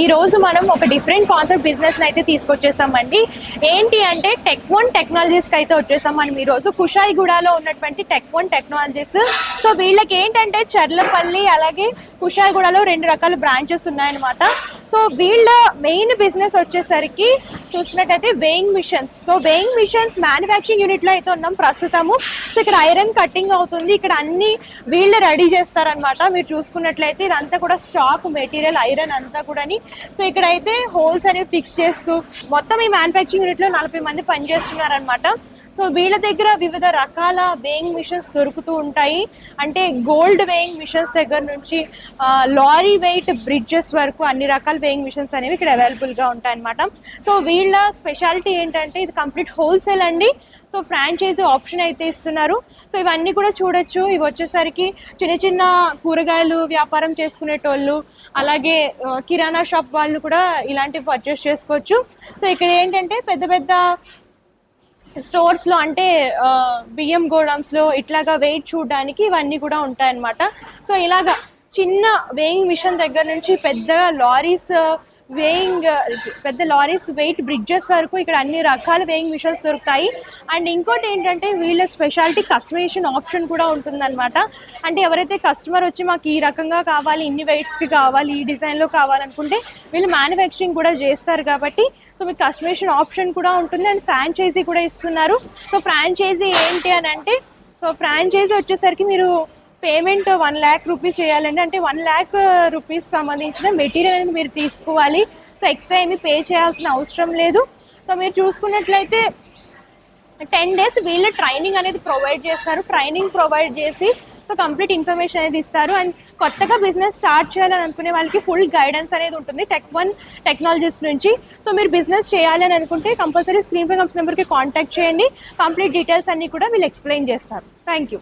ఈ రోజు మనం ఒక డిఫరెంట్ కాన్సెప్ట్ బిజినెస్ అయితే తీసుకొచ్చేసామండి. ఏంటి అంటే టెక్ వన్ టెక్నాలజీస్ అయితే వచ్చేసాం మనం ఈ రోజు. కుషాయిగూడలో ఉన్నటువంటి టెక్ వన్ టెక్నాలజీస్. సో వీళ్ళకి ఏంటంటే చర్లపల్లి అలాగే కుషాయిగూడలో రెండు రకాల బ్రాంచెస్ ఉన్నాయన్నమాట. సో వీళ్ళ మెయిన్ బిజినెస్ వచ్చేసరికి చూసినట్టయితే weighing machines so weighing machines manufacturing యూనిట్లో అయితే ఉన్నాం ప్రస్తుతము. సో ఇక్కడ ఐరన్ కటింగ్ అవుతుంది. ఇక్కడ అన్ని వీళ్ళు రెడీ చేస్తారనమాట మీరు చూసుకున్నట్లయితే ఇదంతా కూడా స్టాక్ మెటీరియల్ ఐరన్ అంతా కూడా సో ఇక్కడైతే హోల్స్ అనేవి ఫిక్స్ చేస్తూ మొత్తం ఈ మ్యానుఫ్యాక్చరింగ్ యూనిట్లో నలభై మంది పనిచేస్తున్నారనమాట సో వీళ్ళ దగ్గర వివిధ రకాల వేయింగ్ మిషన్స్ దొరుకుతూ ఉంటాయి. అంటే గోల్డ్ వేయింగ్ మిషన్స్ దగ్గర నుంచి లారీ వెయిట్ బ్రిడ్జెస్ వరకు అన్ని రకాల వేయింగ్ మిషన్స్ అనేవి ఇక్కడ అవైలబుల్గా ఉంటాయన్నమాట. ఉంటాయి అనమాట సో వీళ్ళ స్పెషాలిటీ ఏంటంటే ఇది కంప్లీట్ హోల్సేల్ అండి. సో ఫ్రాంచైజీ ఆప్షన్ అయితే ఇస్తున్నారు. సో ఇవన్నీ కూడా చూడొచ్చు. ఇవి వచ్చేసరికి చిన్న చిన్న కూరగాయలు వ్యాపారం చేసుకునేటోళ్ళు అలాగే కిరాణా షాప్ వాళ్ళు కూడా ఇలాంటివి పర్చేస్ చేసుకోవచ్చు. సో ఇక్కడ ఏంటంటే పెద్ద పెద్ద స్టోర్స్లో అంటే బియ్యం గోడౌన్స్లో ఇట్లాగా వెయిట్ చూడడానికి ఇవన్నీ కూడా ఉంటాయన్నమాట. సో ఇలాగా చిన్న వేయింగ్ మిషన్ దగ్గర నుంచి పెద్దగా లారీస్ వేయింగ్ పెద్ద లారీస్ వెయిట్ బ్రిడ్జెస్ వరకు ఇక్కడ అన్ని రకాల వేయింగ్ మిషన్స్ దొరుకుతాయి. అండ్ ఇంకోటి ఏంటంటే వీళ్ళ స్పెషాలిటీ కస్టమైజేషన్ ఆప్షన్ కూడా ఉంటుందన్నమాట. అంటే ఎవరైతే కస్టమర్ వచ్చి మాకు ఈ రకంగా కావాలి ఇన్ని వెయిట్స్కి కావాలి ఈ డిజైన్లో కావాలనుకుంటే వీళ్ళు మ్యానుఫ్యాక్చరింగ్ కూడా చేస్తారు కాబట్టి సో మీకు కస్టమేషన్ ఆప్షన్ కూడా ఉంటుంది అండ్ ఫ్రాంచైజీ కూడా ఇస్తున్నారు. సో ఫ్రాంచైజీ ఏంటి అని అంటే సో ఫ్రాంచైజీ వచ్చేసరికి మీరు పేమెంట్ వన్ ల్యాక్ రూపీస్ చేయాలండి. అంటే వన్ ల్యాక్ రూపీస్ సంబంధించిన మెటీరియల్ అనేది మీరు తీసుకోవాలి. సో ఎక్స్ట్రా ఏమీ పే చేయాల్సిన అవసరం లేదు. సో మీరు చూసుకున్నట్లయితే టెన్ డేస్ వీళ్ళు ట్రైనింగ్ అనేది ప్రొవైడ్ చేస్తారు. ట్రైనింగ్ ప్రొవైడ్ చేసి సో కంప్లీట్ ఇన్ఫర్మేషన్ అనేది ఇస్తారు. అండ్ కొత్తగా బిజినెస్ స్టార్ట్ చేయాలని అనుకునే వాళ్ళకి ఫుల్ గైడెన్స్ అనేది ఉంటుంది టెక్ వన్ టెక్నాలజీస్ నుంచి. సో మీరు బిజినెస్ చేయాలని అనుకుంటే కంపల్సరీ స్క్రీన్ పై కంపెనీ నెంబర్కి కాంటాక్ట్ చేయండి. కంప్లీట్ డీటెయిల్స్ అన్ని కూడా వీళ్ళు ఎక్స్ప్లెయిన్ చేస్తారు. Thank you